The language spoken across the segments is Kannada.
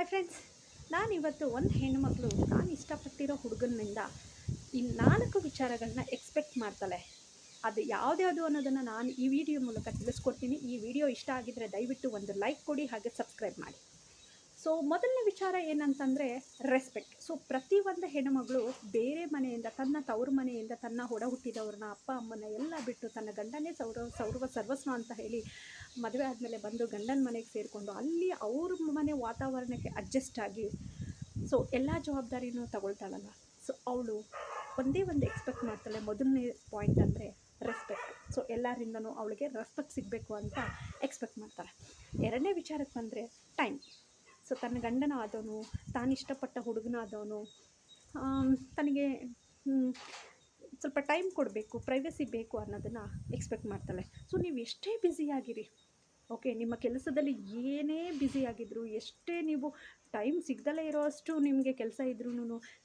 ಹಾಯ್ ಫ್ರೆಂಡ್ಸ್ ನಾನಿವತ್ತು ಒಂದು ಹೆಣ್ಣುಮಕ್ಕಳು ನಾನು ಇಷ್ಟಪಟ್ಟಿರೋ ಹುಡುಗನಿಂದ ಈ ನಾಲ್ಕು ವಿಚಾರಗಳನ್ನ ಎಕ್ಸ್ಪೆಕ್ಟ್ ಮಾಡ್ತಾಳೆ. ಅದು ಯಾವುದ್ಯಾವುದು ಅನ್ನೋದನ್ನು ನಾನು ಈ ವಿಡಿಯೋ ಮೂಲಕ ತಿಳಿಸ್ಕೊಡ್ತೀನಿ. ಈ ವಿಡಿಯೋ ಇಷ್ಟ ಆಗಿದ್ದರೆ ದಯವಿಟ್ಟು ಒಂದು ಲೈಕ್ ಕೊಡಿ ಹಾಗೆ ಸಬ್ಸ್ಕ್ರೈಬ್ ಮಾಡಿ. ಸೊ ಮೊದಲನೇ ವಿಚಾರ ಏನಂತಂದರೆ ರೆಸ್ಪೆಕ್ಟ್ ಸೊ ಪ್ರತಿ ಒಂದು ಹೆಣ್ಣುಮಗಳು ಬೇರೆ ಮನೆಯಿಂದ, ತನ್ನ ತವರು ಮನೆಯಿಂದ ತನ್ನ ಹೊಡ ಹುಟ್ಟಿದವ್ರನ್ನ ಅಪ್ಪ, ಅಮ್ಮನ ಎಲ್ಲ ಬಿಟ್ಟು ತನ್ನ ಗಂಡನೇ ಸೌರ ಸೌರವ ಸರ್ವಸ್ವ ಅಂತ ಹೇಳಿ ಮದುವೆ ಆದಮೇಲೆ ಬಂದು ಗಂಡನ ಮನೆಗೆ ಸೇರಿಕೊಂಡು ಅಲ್ಲಿ ಅವ್ರ ಮನೆ ವಾತಾವರಣಕ್ಕೆ ಅಡ್ಜಸ್ಟ್ ಆಗಿ ಸೊ ಎಲ್ಲ ಜವಾಬ್ದಾರಿನೂ ತಗೊಳ್ತಾಳಲ್ಲ. ಸೊ ಅವಳು ಒಂದೇ ಒಂದು ಎಕ್ಸ್ಪೆಕ್ಟ್ ಮಾಡ್ತಾಳೆ. ಮೊದಲನೇ ಪಾಯಿಂಟ್ ಅಂದರೆ ರೆಸ್ಪೆಕ್ಟ್ ಸೊ ಎಲ್ಲರಿಂದನೂ ಅವಳಿಗೆ ರೆಸ್ಪೆಕ್ಟ್ ಸಿಗಬೇಕು ಅಂತ ಎಕ್ಸ್ಪೆಕ್ಟ್ ಮಾಡ್ತಾಳೆ. ಎರಡನೇ ವಿಚಾರಕ್ಕೆ ಬಂದರೆ ಟೈಮ್ ಸೊ ತನ್ನ ಗಂಡನ ಆದವನು ತಾನು ಇಷ್ಟಪಟ್ಟ ಹುಡುಗನ ಆದವನು ತನಗೆ ಸ್ವಲ್ಪ ಟೈಮ್ ಕೊಡಬೇಕು ಪ್ರೈವಸಿ ಬೇಕು ಅನ್ನೋದನ್ನು ಎಕ್ಸ್ಪೆಕ್ಟ್ ಮಾಡ್ತಾಳೆ. ಸೊ ನೀವು ಎಷ್ಟೇ ಬ್ಯುಸಿಯಾಗಿರಿ ಓಕೆ ನಿಮ್ಮ ಕೆಲಸದಲ್ಲಿ ಏನೇ ಬ್ಯುಸಿಯಾಗಿದ್ದರೂ ಎಷ್ಟೇ ನೀವು ಟೈಮ್ ಸಿಗ್ದಲೇ ಇರೋ ಅಷ್ಟು ನಿಮಗೆ ಕೆಲಸ ಇದ್ರೂ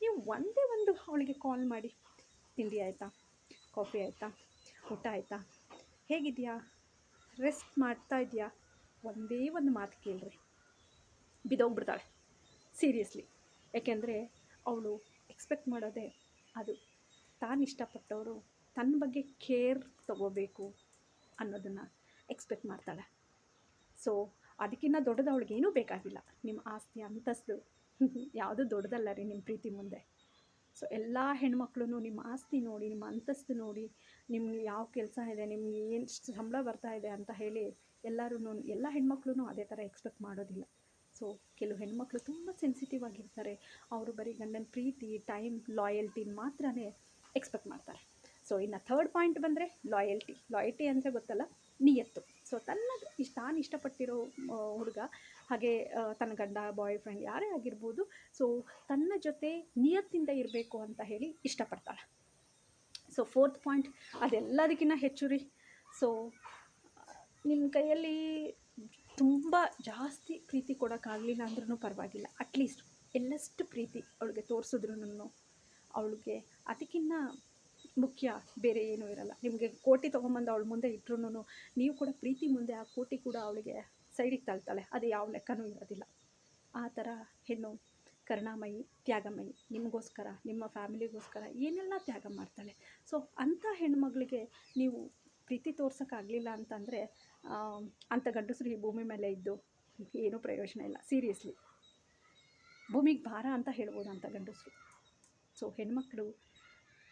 ನೀವು ಒಂದೇ ಒಂದು ಅವಳಿಗೆ ಕಾಲ್ ಮಾಡಿ, ತಿಂಡಿ ಆಯಿತಾ ಕಾಫಿ ಆಯಿತಾ, ಊಟ ಆಯಿತಾ, ಹೇಗಿದೆಯಾ ರೆಸ್ಟ್ ಮಾಡ್ತಾ ಇದೆಯಾ, ಒಂದೇ ಒಂದು ಮಾತು ಕೇಳ್ರಿ. ಬಿದ್ದೋಗ್ಬಿಡ್ತಾಳೆ ಸೀರಿಯಸ್ಲಿ ಯಾಕೆಂದರೆ ಅವಳು ಎಕ್ಸ್ಪೆಕ್ಟ್ ಮಾಡೋದೆ ಅದು. ತಾನು ಇಷ್ಟಪಟ್ಟವರು ತನ್ನ ಬಗ್ಗೆ ಕೇರ್ ತಗೋಬೇಕು ಅನ್ನೋದನ್ನು ಎಕ್ಸ್ಪೆಕ್ಟ್ ಮಾಡ್ತಾಳೆ. ಸೊ ಅದಕ್ಕಿಂತ ದೊಡ್ಡದು ಅವಳಿಗೇನೂ ಬೇಕಾಗಿಲ್ಲ. ನಿಮ್ಮ ಆಸ್ತಿ ಅಂತಸ್ತು. ಯಾವುದೂ ದೊಡ್ಡದಲ್ಲ ರೀ ನಿಮ್ಮ ಪ್ರೀತಿ ಮುಂದೆ. ಸೊ ಎಲ್ಲ ಹೆಣ್ಮಕ್ಳು ನಿಮ್ಮ ಆಸ್ತಿ ನೋಡಿ ನಿಮ್ಮ ಅಂತಸ್ತು ನೋಡಿ ನಿಮ್ಗೆ ಯಾವ ಕೆಲಸ ಇದೆ ನಿಮ್ಗೆ ಏನು ಸಂಬಳ ಬರ್ತಾ ಇದೆ ಅಂತ ಹೇಳಿ ಎಲ್ಲರೂ ಎಲ್ಲ ಹೆಣ್ಮಕ್ಳು ಅದೇ ಥರ ಎಕ್ಸ್ಪೆಕ್ಟ್ ಮಾಡೋದಿಲ್ಲ. ಸೊ ಕೆಲವು ಹೆಣ್ಮಕ್ಳು ತುಂಬ ಸೆನ್ಸಿಟಿವ್ ಆಗಿರ್ತಾರೆ. ಅವರು ಬರೀ ಗಂಡನ ಪ್ರೀತಿ ಟೈಮ್ ಲಾಯಲ್ಟಿನ ಮಾತ್ರ ಎಕ್ಸ್ಪೆಕ್ಟ್ ಮಾಡ್ತಾರೆ. ಸೊ ಇನ್ನು ಥರ್ಡ್ ಪಾಯಿಂಟ್ ಬಂದರೆ ಲಾಯಲ್ಟಿ ಲಾಯಲ್ಟಿ ಅಂದರೆ ಗೊತ್ತಲ್ಲ? ನಿಯತ್ತು. ಸೊ ತನ್ನ ಇಷ್ಟ ತಾನು ಇಷ್ಟಪಟ್ಟಿರೋ ಹುಡುಗ, ಹಾಗೆ ತನ್ನ ಗಂಡ ಬಾಯ್ ಫ್ರೆಂಡ್ ಯಾರೇ ಆಗಿರ್ಬೋದು ಸೊ ತನ್ನ ಜೊತೆ ನಿಯತ್ತಿಂದ ಇರಬೇಕು ಅಂತ ಹೇಳಿ ಇಷ್ಟಪಡ್ತಾಳೆ. ಸೊ ಫೋರ್ತ್ ಪಾಯಿಂಟ್ ಅದೆಲ್ಲದಕ್ಕಿಂತ ಹೆಚ್ಚು ರೀ ಸೊ ನಿಮ್ಮ ಕೈಯಲ್ಲಿ ತುಂಬ ಜಾಸ್ತಿ ಪ್ರೀತಿ ಕೊಡೋಕ್ಕಾಗಲಿಲ್ಲ ಅಂದ್ರೂ ಪರವಾಗಿಲ್ಲ. ಅಟ್ಲೀಸ್ಟ್ ಎಲ್ಲಷ್ಟು ಪ್ರೀತಿ ಅವಳಿಗೆ ತೋರಿಸಿದ್ರು ಅವಳಿಗೆ ಅದಕ್ಕಿಂತ ಮುಖ್ಯ ಬೇರೆ ಏನೂ ಇರಲ್ಲ. ನಿಮಗೆ ಕೋಟಿ ತೊಗೊಂಬಂದು ಅವಳ ಮುಂದೆ ಇಟ್ರೂನು ನೀವು ಕೂಡ ಪ್ರೀತಿ ಮುಂದೆ ಆ ಕೋಟಿ ಕೂಡ ಅವಳಿಗೆ ಸೈಡಿಗೆ ತಳ್ತಾಳೆ. ಅದು ಯಾವ ಲೆಕ್ಕನೂ ಇರೋದಿಲ್ಲ. ಆ ಥರ ಹೆಣ್ಣು ಕರುಣಾಮಯಿ, ತ್ಯಾಗಮಯಿ ನಿಮಗೋಸ್ಕರ, ನಿಮ್ಮ ಫ್ಯಾಮಿಲಿಗೋಸ್ಕರ ಏನೆಲ್ಲ ತ್ಯಾಗ ಮಾಡ್ತಾಳೆ. ಸೊ ಅಂಥ ಹೆಣ್ಮಗಳಿಗೆ ನೀವು ಪ್ರೀತಿ ತೋರ್ಸೋಕ್ಕಾಗಲಿಲ್ಲ ಅಂತಂದರೆ ಅಂಥ ಗಂಡಸರು ಈ ಭೂಮಿ ಮೇಲೆ ಇದ್ದು ಏನೂ ಪ್ರಯೋಜನ ಇಲ್ಲ. ಸೀರಿಯಸ್ಲಿ ಭೂಮಿಗೆ ಭಾರ ಅಂತ ಹೇಳ್ಬೋದು ಅಂತ ಗಂಡಸರು? ಸೊ ಹೆಣ್ಮಕ್ಳು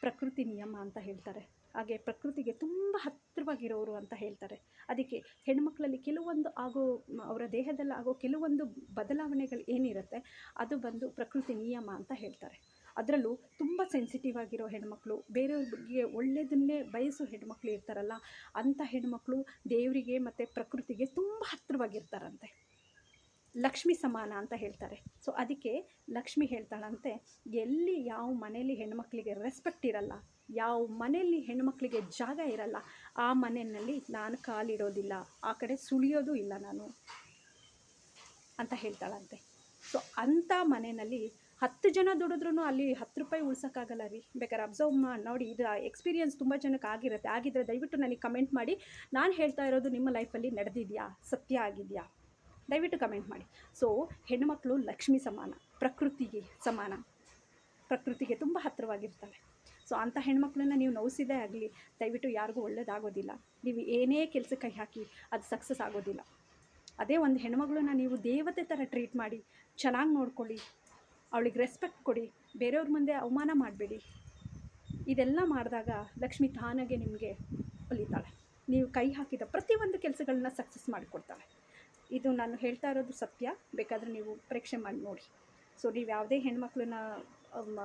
ಪ್ರಕೃತಿ ನಿಯಮ ಅಂತ ಹೇಳ್ತಾರೆ. ಹಾಗೆ ಪ್ರಕೃತಿಗೆ ತುಂಬ ಹತ್ತಿರವಾಗಿರೋರು ಅಂತ ಹೇಳ್ತಾರೆ. ಅದಕ್ಕೆ ಹೆಣ್ಮಕ್ಳಲ್ಲಿ ಕೆಲವೊಂದು ಆಗೋ, ಅವರ ದೇಹದಲ್ಲಿ ಆಗೋ ಕೆಲವೊಂದು ಬದಲಾವಣೆಗಳು ಏನಿರುತ್ತೆ, ಅದು ಬಂದು ಪ್ರಕೃತಿ ನಿಯಮ ಅಂತ ಹೇಳ್ತಾರೆ. ಅದರಲ್ಲೂ ತುಂಬ ಸೆನ್ಸಿಟಿವ್ ಆಗಿರೋ ಹೆಣ್ಮಕ್ಳು, ಬೇರೆಯವ್ರಿಗೆ ಒಳ್ಳೆಯದನ್ನೇ ಬಯಸೋ ಹೆಣ್ಮಕ್ಳು ಇರ್ತಾರಲ್ಲ, ಅಂಥ ಹೆಣ್ಮಕ್ಳು ದೇವರಿಗೆ ಮತ್ತು ಪ್ರಕೃತಿಗೆ ತುಂಬ ಹತ್ತಿರವಾಗಿರ್ತಾರಂತೆ. ಲಕ್ಷ್ಮಿ ಸಮಾನ ಅಂತ ಹೇಳ್ತಾರೆ. ಸೊ ಅದಕ್ಕೆ ಲಕ್ಷ್ಮಿ ಹೇಳ್ತಾಳಂತೆ, ಎಲ್ಲಿ ಯಾವ ಮನೆಯಲ್ಲಿ ಹೆಣ್ಮಕ್ಳಿಗೆ ರೆಸ್ಪೆಕ್ಟ್ ಇರಲ್ಲ, ಯಾವ ಮನೆಯಲ್ಲಿ ಹೆಣ್ಮಕ್ಳಿಗೆ ಜಾಗ ಇರಲ್ಲ, ಆ ಮನೆಯಲ್ಲಿ ನಾನು ಕಾಲಿಡೋದಿಲ್ಲ, ಆ ಕಡೆ ಸುಳಿಯೋದು ಇಲ್ಲ ನಾನು ಅಂತ ಹೇಳ್ತಾಳಂತೆ. ಸೊ ಅಂಥ ಮನೆಯಲ್ಲಿ ಹತ್ತು ಜನ ದುಡಿದ್ರೂ ಅಲ್ಲಿ ಹತ್ತು ರೂಪಾಯಿ ಉಳ್ಸೋಕ್ಕಾಗಲ್ಲ ರೀ. ಬೇಕಾದ್ರೆ ಅಬ್ಸರ್ವ್ ಮಾಡಿ ನೋಡಿ ಇದು ಎಕ್ಸ್ಪೀರಿಯನ್ಸ್ ತುಂಬ ಜನಕ್ಕೆ ಆಗಿರುತ್ತೆ. ಆಗಿದ್ದರೆ ದಯವಿಟ್ಟು ನನಗೆ ಕಮೆಂಟ್ ಮಾಡಿ. ನಾನು ಹೇಳ್ತಾ ಇರೋದು ನಿಮ್ಮ ಲೈಫಲ್ಲಿ ನಡೆದಿದೆಯಾ? ಸತ್ಯ ಆಗಿದೆಯಾ? ದಯವಿಟ್ಟು ಕಮೆಂಟ್ ಮಾಡಿ. ಸೊ ಹೆಣ್ಣುಮಕ್ಕಳು ಲಕ್ಷ್ಮಿ ಸಮಾನ, ಪ್ರಕೃತಿಗೆ ಸಮಾನ. ಪ್ರಕೃತಿಗೆ ತುಂಬ ಹತ್ತಿರವಾಗಿರ್ತಾಳೆ ಸೊ ಅಂಥ ಹೆಣ್ಮಕ್ಳನ್ನ ನೀವು ನೋಯಿಸಿದೇ ಆಗಲಿ, ದಯವಿಟ್ಟು ಯಾರಿಗೂ ಒಳ್ಳೇದಾಗೋದಿಲ್ಲ. ನೀವು ಏನೇ ಕೆಲಸ ಕೈ ಹಾಕಿ ಅದು ಸಕ್ಸಸ್ ಆಗೋದಿಲ್ಲ. ಅದೇ ಒಂದು ಹೆಣ್ಮಗಳನ್ನ ನೀವು ದೇವತೆ ಥರ ಟ್ರೀಟ್ ಮಾಡಿ, ಚೆನ್ನಾಗಿ ನೋಡ್ಕೊಳ್ಳಿ. ಅವಳಿಗೆ ರೆಸ್ಪೆಕ್ಟ್ ಕೊಡಿ. ಬೇರೆಯವ್ರ ಮುಂದೆ ಅವಮಾನ ಮಾಡಬೇಡಿ. ಇದೆಲ್ಲ ಮಾಡಿದಾಗ ಲಕ್ಷ್ಮಿ ತಾನಾಗೆ ನಿಮಗೆ ಒಲಿತಾಳೆ. ನೀವು ಕೈ ಹಾಕಿದ ಪ್ರತಿಯೊಂದು ಕೆಲಸಗಳನ್ನ ಸಕ್ಸಸ್ ಮಾಡಿಕೊಡ್ತಾಳೆ. ಇದು ನಾನು ಹೇಳ್ತಾ ಇರೋದು ಸತ್ಯ. ಬೇಕಾದರೆ ನೀವು ಪರೀಕ್ಷೆ ಮಾಡಿ ನೋಡಿ. ಸೊ ನೀವು ಯಾವುದೇ ಹೆಣ್ಮಕ್ಳನ್ನ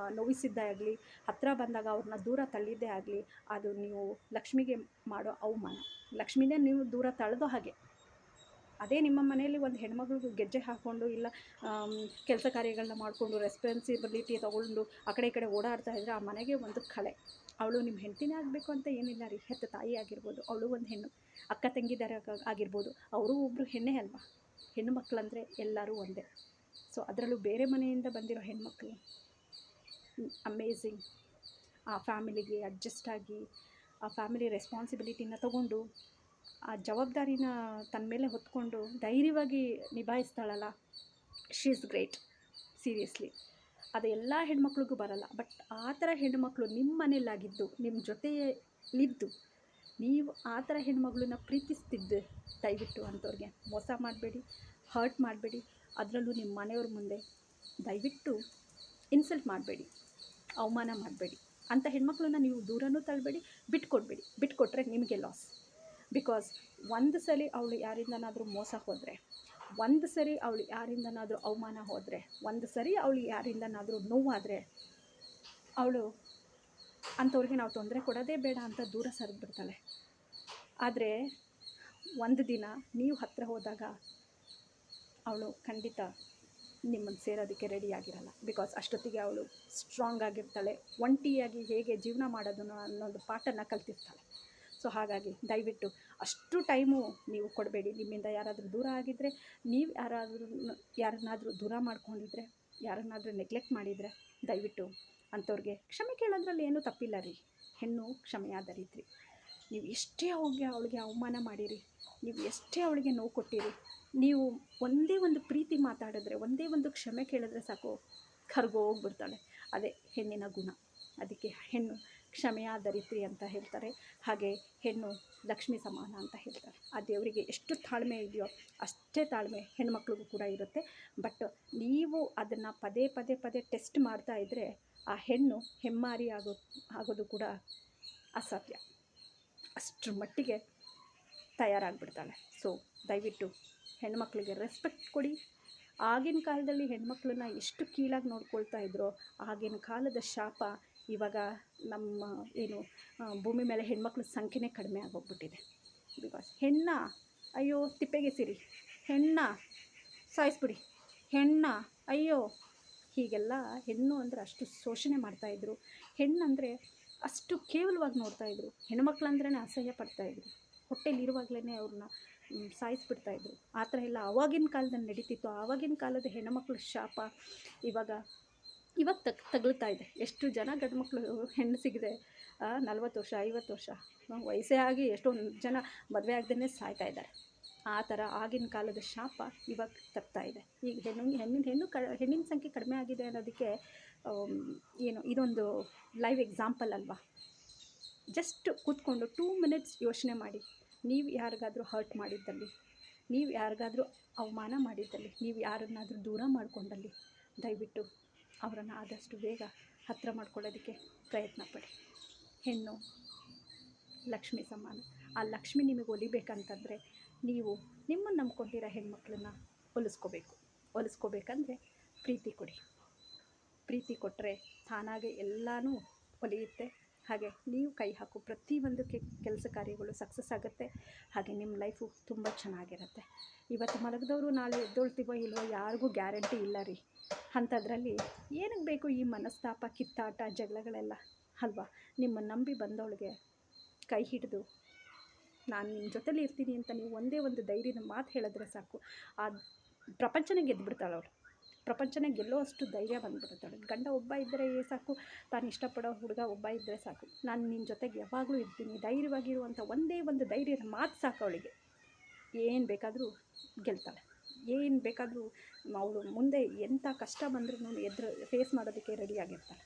ನೋವಿಸಿದ್ದೇ ಆಗಲಿ ಹತ್ತಿರ ಬಂದಾಗ ಅವ್ರನ್ನ ದೂರ ತಳ್ಳಿದ್ದೇ ಆಗಲಿ, ಅದು ನೀವು ಲಕ್ಷ್ಮಿಗೆ ಮಾಡೋ ಅವಮಾನ. ಲಕ್ಷ್ಮಿನೇ ನೀವು ದೂರ ತಳೆದೋ ಹಾಗೆ. ಅದೇ ನಿಮ್ಮ ಮನೆಯಲ್ಲಿ ಒಂದು ಹೆಣ್ಮಗಳು ಗೆಜ್ಜೆ ಹಾಕ್ಕೊಂಡು ಇಲ್ಲ ಕೆಲಸ ಕಾರ್ಯಗಳನ್ನ ಮಾಡಿಕೊಂಡು ರೆಸ್ಪಾನ್ಸಿಬಿಲಿಟಿ ತೊಗೊಂಡು ಆ ಕಡೆ ಈ ಕಡೆ ಓಡಾಡ್ತಾ ಇದ್ದರೆ ಆ ಮನೆಗೆ ಒಂದು ಕಳೆ. ಅವಳು ನಿಮ್ಮ ಹೆಂಡತಿನೇ ಆಗಬೇಕು ಅಂತ ಏನಿಲ್ಲ ರೀ, ಹೆತ್ತ ತಾಯಿ ಆಗಿರ್ಬೋದು, ಅವಳು ಒಂದು ಹೆಣ್ಣು, ಅಕ್ಕ ತಂಗಿದಾರ ಆಗಿರ್ಬೋದು, ಅವರು ಒಬ್ಬರು ಹೆಣ್ಣೆ ಅಲ್ವಾ? ಹೆಣ್ಣು ಮಕ್ಕಳಂದರೆ ಎಲ್ಲರೂ ಒಂದೇ. ಸೊ ಅದರಲ್ಲೂ ಬೇರೆ ಮನೆಯಿಂದ ಬಂದಿರೋ ಹೆಣ್ಮಕ್ಳು ಅಮೇಝಿಂಗ್ ಆ ಫ್ಯಾಮಿಲಿಗೆ ಅಡ್ಜಸ್ಟ್ ಆಗಿ, ಆ ಫ್ಯಾಮಿಲಿ ರೆಸ್ಪಾನ್ಸಿಬಿಲಿಟಿನ ತಗೊಂಡು ಆ ಜವಾಬ್ದಾರಿನ ತನ್ನ ಮೇಲೆ ಹೊತ್ಕೊಂಡು ಧೈರ್ಯವಾಗಿ ನಿಭಾಯಿಸ್ತಾಳಲ್ಲ. ಶಿ ಇಸ್ ಗ್ರೇಟ್ ಸೀರಿಯಸ್ಲಿ ಅದು ಎಲ್ಲ ಹೆಣ್ಮಕ್ಳಿಗೂ ಬರಲ್ಲ. ಬಟ್ ಆ ಥರ ಹೆಣ್ಮಕ್ಳು ನಿಮ್ಮ ಮನೆಯಲ್ಲಾಗಿದ್ದು, ನಿಮ್ಮ ಜೊತೆಯಲ್ಲಿದ್ದು ನೀವು ಆ ಥರ ಹೆಣ್ಮಗಳನ್ನ ಪ್ರೀತಿಸ್ತಿದ್ದು ದಯವಿಟ್ಟು ಅಂಥವ್ರಿಗೆ ಮೋಸ ಮಾಡಬೇಡಿ ಹರ್ಟ್ ಮಾಡಬೇಡಿ. ಅದರಲ್ಲೂ ನಿಮ್ಮ ಮನೆಯವ್ರ ಮುಂದೆ ದಯವಿಟ್ಟು ಇನ್ಸಲ್ಟ್ ಮಾಡಬೇಡಿ, ಅವಮಾನ ಮಾಡಬೇಡಿ. ಅಂಥ ಹೆಣ್ಮಕ್ಳನ್ನ ನೀವು ದೂರನೂ ತಳ್ಳಬೇಡಿ ಬಿಟ್ಕೊಡ್ಬೇಡಿ. ಬಿಟ್ಕೊಟ್ರೆ ನಿಮಗೆ ಲಾಸ್ ಬಿಕಾಸ್ ಒಂದು ಸಲ ಅವಳು ಯಾರಿಂದನಾದರೂ ಮೋಸ ಹೋದರೆ, ಒಂದು ಸರಿ ಅವಳು ಯಾರಿಂದನಾದರೂ ಅವಮಾನ ಹೋದರೆ, ಒಂದು ಸರಿ ಅವಳು ಯಾರಿಂದನಾದರೂ ನೋವಾದರೆ, ಅವಳು ಅಂಥವ್ರಿಗೆ ನಾವು ತೊಂದರೆ ಕೊಡೋದೇ ಬೇಡ ಅಂತ ದೂರ ಸರಿದ್ಬಿಡ್ತಾಳೆ. ಆದರೆ ಒಂದು ದಿನ ನೀವು ಹತ್ತಿರ ಹೋದಾಗ ಅವಳು ಖಂಡಿತ ನಿಮ್ಮನ್ನು ಸೇರೋದಕ್ಕೆ ರೆಡಿಯಾಗಿರಲ್ಲ ಬಿಕಾಸ್ ಅಷ್ಟೊತ್ತಿಗೆ ಅವಳು ಸ್ಟ್ರಾಂಗ್ ಆಗಿರ್ತಾಳೆ, ಒಂಟಿಯಾಗಿ ಹೇಗೆ ಜೀವನ ಮಾಡೋದನ್ನು ಅನ್ನೋದು ಪಾಠನ ಕಲ್ತಿರ್ತಾಳೆ. ಸೊ ಹಾಗಾಗಿ ದಯವಿಟ್ಟು ಅಷ್ಟು ಟೈಮು ನೀವು ಕೊಡಬೇಡಿ. ನಿಮ್ಮಿಂದ ಯಾರಾದರೂ ದೂರ ಆಗಿದ್ದರೆ ನೀವು ಯಾರಾದರೂ ಯಾರನ್ನಾದರೂ ದೂರ ಮಾಡ್ಕೊಂಡಿದ್ರೆ, ಯಾರನ್ನಾದರೂ ನೆಗ್ಲೆಕ್ಟ್ ಮಾಡಿದರೆ ದಯವಿಟ್ಟು ಅಂಥವ್ರಿಗೆ ಕ್ಷಮೆ ಕೇಳೋದ್ರಲ್ಲಿ ಏನೂ ತಪ್ಪಿಲ್ಲ ರೀ. ಹೆಣ್ಣು ಕ್ಷಮೆಯಾದ ರೀತಿ ನೀವು ಎಷ್ಟೇ ಅವಳಿಗೆ ಅವಳಿಗೆ ಅವಮಾನ ಮಾಡಿರಿ, ನೀವು ಎಷ್ಟೇ ಅವಳಿಗೆ ನೋವು ಕೊಟ್ಟಿರಿ, ನೀವು ಒಂದೇ ಒಂದು ಪ್ರೀತಿ ಮಾತಾಡಿದ್ರೆ, ಒಂದೇ ಒಂದು ಕ್ಷಮೆ ಕೇಳಿದ್ರೆ ಸಾಕು, ಕರ್ಗೋಗ್ಬಿಡ್ತಾಳೆ. ಅದೇ ಹೆಣ್ಣಿನ ಗುಣ. ಅದಕ್ಕೆ ಹೆಣ್ಣು ಕ್ಷಮೆಯ ರೀತಿ ಅಂತ ಹೇಳ್ತಾರೆ. ಹಾಗೆ ಹೆಣ್ಣು ಲಕ್ಷ್ಮಿ ಸಮಾನ ಅಂತ ಹೇಳ್ತಾರೆ. ಆ ದೇವರಿಗೆ ಎಷ್ಟು ತಾಳ್ಮೆ ಇದೆಯೋ ಅಷ್ಟೇ ತಾಳ್ಮೆ ಹೆಣ್ಮಕ್ಳಿಗೂ ಕೂಡ ಇರುತ್ತೆ. ಬಟ್ ನೀವು ಅದನ್ನು ಪದೇ ಪದೇ ಪದೇ ಟೆಸ್ಟ್ ಮಾಡ್ತಾ ಇದ್ದರೆ ಆ ಹೆಣ್ಣು ಹೆಮ್ಮಾರಿ ಆಗೋ, ಆಗೋದು ಕೂಡ ಅಸಾಧ್ಯ. ಅಷ್ಟರ ಮಟ್ಟಿಗೆ ತಯಾರಾಗಿಬಿಡ್ತಾಳೆ. ಸೊ ದಯವಿಟ್ಟು ಹೆಣ್ಮಕ್ಳಿಗೆ ರೆಸ್ಪೆಕ್ಟ್ ಕೊಡಿ. ಆಗಿನ ಕಾಲದಲ್ಲಿ ಹೆಣ್ಮಕ್ಳನ್ನ ಎಷ್ಟು ಕೀಳಾಗಿ ನೋಡ್ಕೊಳ್ತಾ ಇದ್ರೋ, ಆಗಿನ ಕಾಲದ ಶಾಪ ಇವಾಗ ನಮ್ಮ ಏನು ಭೂಮಿ ಮೇಲೆ ಹೆಣ್ಮಕ್ಳ ಸಂಖ್ಯೆನೇ ಕಡಿಮೆ ಆಗೋಗ್ಬಿಟ್ಟಿದೆ. ಬಿಕಾಸ್ ಹೆಣ್ಣ, ಅಯ್ಯೋ ತಿಪ್ಪೆಗೆಸಿರಿ ಹೆಣ್ಣ, ಸಾಯಿಸ್ಬಿಡಿ. ಹೆಣ್ಣ, ಅಯ್ಯೋ. ಹೀಗೆಲ್ಲ ಹೆಣ್ಣು ಅಂದರೆ ಅಷ್ಟು ಶೋಷಣೆ ಮಾಡ್ತಾಯಿದ್ರು ಹೆಣ್ಣಂದರೆ ಅಷ್ಟು ಕೇವಲವಾಗಿ ನೋಡ್ತಾಯಿದ್ರು ಹೆಣ್ಮಕ್ಳಂದ್ರೇ ಅಸಹ್ಯ ಪಡ್ತಾಯಿದ್ರು ಹೊಟ್ಟೆಲಿರುವಾಗಲೇ ಅವ್ರನ್ನ ಸಾಯಿಸ್ಬಿಡ್ತಾಯಿದ್ರು ಆ ಥರ ಎಲ್ಲ ಆವಾಗಿನ ಕಾಲದಲ್ಲಿ ನಡೀತಿತ್ತು. ಆವಾಗಿನ ಕಾಲದ ಹೆಣ್ಣುಮಕ್ಳ ಶಾಪ ಇವಾಗ ಇವಾಗ ತಗ್ ತಗಲ್ತಾ ಇದೆ. ಎಷ್ಟು ಜನ ಗಂಡು ಮಕ್ಕಳು ಹೆಣ್ಣು ಸಿಗದೆ ನಲ್ವತ್ತು ವರ್ಷ, ಐವತ್ತು ವರ್ಷ ವಯಸ್ಸೇ ಆಗಿ ಎಷ್ಟೊಂದು ಜನ ಮದುವೆ ಆಗದೇ ಸಾಯ್ತಾ ಇದ್ದಾರೆ. ಆ ಥರ ಆಗಿನ ಕಾಲದ ಶಾಪ ಇವಾಗ ತಗ್ತಾ ಇದೆ. ಈಗ ಹೆಣ್ಣು, ಹೆಣ್ಣಿನ, ಹೆಣ್ಣು ಕ, ಹೆಣ್ಣಿನ ಸಂಖ್ಯೆ ಕಡಿಮೆ ಆಗಿದೆ ಅನ್ನೋದಕ್ಕೆ ಏನು, ಇದೊಂದು ಲೈವ್ ಎಕ್ಸಾಂಪಲ್ ಅಲ್ವಾ? ಜಸ್ಟ್ ಕೂತ್ಕೊಂಡು ಟೂ ಮಿನಿಟ್ಸ್ ಯೋಚನೆ ಮಾಡಿ. ನೀವು ಯಾರಿಗಾದರೂ ಹರ್ಟ್ ಮಾಡಿದ್ದಲ್ಲಿ, ನೀವು ಯಾರಿಗಾದರೂ ಅವಮಾನ ಮಾಡಿದ್ದಲ್ಲಿ, ನೀವು ಯಾರನ್ನಾದರೂ ದೂರ ಮಾಡಿಕೊಂಡಲ್ಲಿ, ದಯವಿಟ್ಟು ಅವರನ್ನು ಆದಷ್ಟು ಬೇಗ ಹತ್ತಿರ ಮಾಡ್ಕೊಳ್ಳೋದಕ್ಕೆ ಪ್ರಯತ್ನ ಪಡಿ. ಹೆಣ್ಣು ಲಕ್ಷ್ಮಿ ಸಮಾನ. ಆ ಲಕ್ಷ್ಮಿ ನಿಮಗೆ ಒಲಿಬೇಕಂತಂದರೆ ನೀವು ನಿಮ್ಮನ್ನು ನಂಬ್ಕೊಂಡಿರೋ ಹೆಣ್ಮಕ್ಳನ್ನ ಒಲಿಸ್ಕೋಬೇಕು. ಒಲಿಸ್ಕೋಬೇಕಂದ್ರೆ ಪ್ರೀತಿ ಕೊಡಿ. ಪ್ರೀತಿ ಕೊಟ್ಟರೆ ತಾನಾಗೆ ಎಲ್ಲನೂ ಒಲಿಯುತ್ತೆ. ಹಾಗೆ ನೀವು ಕೈ ಹಾಕು ಪ್ರತಿಯೊಂದು ಕೆಲಸ ಕಾರ್ಯಗಳು ಸಕ್ಸಸ್ ಆಗುತ್ತೆ. ಹಾಗೆ ನಿಮ್ಮ ಲೈಫು ತುಂಬ ಚೆನ್ನಾಗಿರುತ್ತೆ. ಇವತ್ತು ಮಲಗದವರು ನಾಳೆ ಎದ್ದೊಳ್ತೀವೋ ಇಲ್ವೋ ಯಾರಿಗೂ ಗ್ಯಾರಂಟಿ ಇಲ್ಲ ರೀ. ಅಂಥದ್ರಲ್ಲಿ ಏನಕ್ಕೆ ಬೇಕು ಈ ಮನಸ್ತಾಪ, ಕಿತ್ತಾಟ, ಜಗಳಗಳೆಲ್ಲ? ಅಲ್ವಾ? ನಿಮ್ಮ ನಂಬಿ ಬಂದವಳಿಗೆ ಕೈ ಹಿಡಿದು ನಾನು ನಿಮ್ಮ ಜೊತೇಲಿ ಇರ್ತೀನಿ ಅಂತ ನೀವು ಒಂದೇ ಒಂದು ಧೈರ್ಯದ ಮಾತು ಹೇಳಿದ್ರೆ ಸಾಕು. ಆ ಪ್ರಪಂಚನೇ ಗೆದ್ದುಬಿಡ್ತಾಳೆ ಅವಳು. ಪ್ರಪಂಚನೇ ಗೆಲ್ಲೋ ಅಷ್ಟು ಧೈರ್ಯ ಅವಳಿಗೆ. ಗಂಡ ಒಬ್ಬ ಇದ್ದರೆ ಏ ಸಾಕು, ತಾನು ಇಷ್ಟಪಡೋ ಹುಡುಗ ಒಬ್ಬ ಇದ್ದರೆ ಸಾಕು. ನಾನು ನಿನ್ನ ಜೊತೆಗೆ ಯಾವಾಗಲೂ ಇರ್ತೀನಿ ಧೈರ್ಯವಾಗಿರುವಂಥ ಒಂದೇ ಒಂದು ಧೈರ್ಯದ ಮಾತು ಸಾಕು ಅವಳಿಗೆ. ಏನು ಬೇಕಾದರೂ ಗೆಲ್ತಾಳೆ. ಏನು ಬೇಕಾದರೂ ಅವಳು ಮುಂದೆ ಎಂಥ ಕಷ್ಟ ಬಂದ್ರೂ ಎದುರು ಫೇಸ್ ಮಾಡೋದಕ್ಕೆ ರೆಡಿಯಾಗಿರ್ತಾಳೆ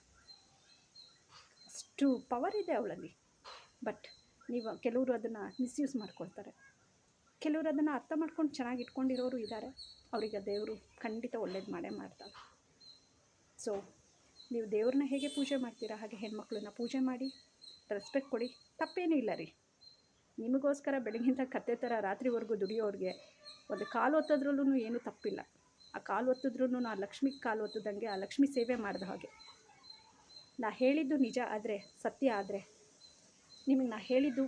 ಅಷ್ಟು ಪವರ್ ಇದೆ ಅವಳಲ್ಲಿ. ಬಟ್ ನೀವು, ಕೆಲವರು ಅದನ್ನು ಮಿಸ್ಯೂಸ್ ಮಾಡ್ಕೊಳ್ತಾರೆ. ಕೆಲವರು ಅದನ್ನು ಅರ್ಥ ಮಾಡ್ಕೊಂಡು ಚೆನ್ನಾಗಿ ಇಟ್ಕೊಂಡಿರೋರು ಇದ್ದಾರೆ ಅವರಿಗೆ ದೇವರು ಖಂಡಿತ ಒಳ್ಳೇದು ಮಾಡೇ ಮಾಡ್ತಾರೆ ಸೊ ನೀವು ದೇವ್ರನ್ನ ಹೇಗೆ ಪೂಜೆ ಮಾಡ್ತೀರಾ? ಹಾಗೆ ಹೆಣ್ಮಕ್ಳನ್ನ ಪೂಜೆ ಮಾಡಿ ರೆಸ್ಪೆಕ್ಟ್ ಕೊಡಿ. ತಪ್ಪೇನೂ ಇಲ್ಲ ರೀ. ನಿಮಗೋಸ್ಕರ ಬೆಳಗಿಂದ ಕತ್ತೆ ಥರ ರಾತ್ರಿವರೆಗೂ ದುಡಿಯೋರಿಗೆ ಒಂದು ಕಾಲು ಒತ್ತೋದ್ರಲ್ಲೂ ಏನೂ ತಪ್ಪಿಲ್ಲ. ಆ ಕಾಲು ಒತ್ತಿದ್ರೂ ಆ ಲಕ್ಷ್ಮಿಗೆ ಕಾಲು ಒತ್ತದಂಗೆ ಆ ಲಕ್ಷ್ಮಿ ಸೇವೆ ಮಾಡಿದ ಹಾಗೆ. ನಾ ಹೇಳಿದ್ದು ನಿಜ ಆದರೆ, ಸತ್ಯ ಆದರೆ, ನಿಮಗೆ ನಾ ಹೇಳಿದ್ದು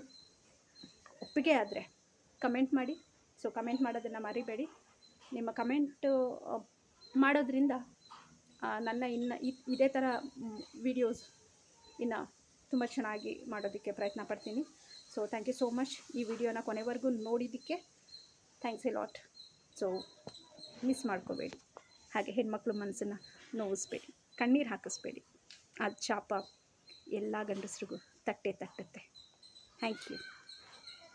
ಒಪ್ಪಿಗೆ ಆದರೆ ಕಮೆಂಟ್ ಮಾಡಿ. ಸೊ ಕಮೆಂಟ್ ಮಾಡೋದನ್ನು ಮರಿಬೇಡಿ. ನಿಮ್ಮ ಕಮೆಂಟು ಮಾಡೋದ್ರಿಂದ ನನ್ನ ಇನ್ನು ಇದೇ ಥರ ವಿಡಿಯೋಸ್ ಇನ್ನು ತುಂಬ ಚೆನ್ನಾಗಿ ಮಾಡೋದಕ್ಕೆ ಪ್ರಯತ್ನ ಪಡ್ತೀನಿ. So thank you so much ಈ ವಿಡಿಯೋನ ಕೊನೆವರೆಗೂ ನೋಡಿದ್ದಕ್ಕೆ thanks a lot so miss ಮಾಡ್ಕೋಬೇಡಿ. ಹಾಗೆ ಹೆಣ್ಮಕ್ಳ ಮನಸ್ಸನ್ನು ನೋವಿಸ್ಬೇಡಿ. ಕಣ್ಣೀರು ಹಾಕಿಸ್ಬೇಡಿ. ಅದು ಚಾಪ ಎಲ್ಲ ಗಂಡಸ್ರಿಗೂ ತಟ್ಟೆ ತಟ್ಟುತ್ತೆ. Thank you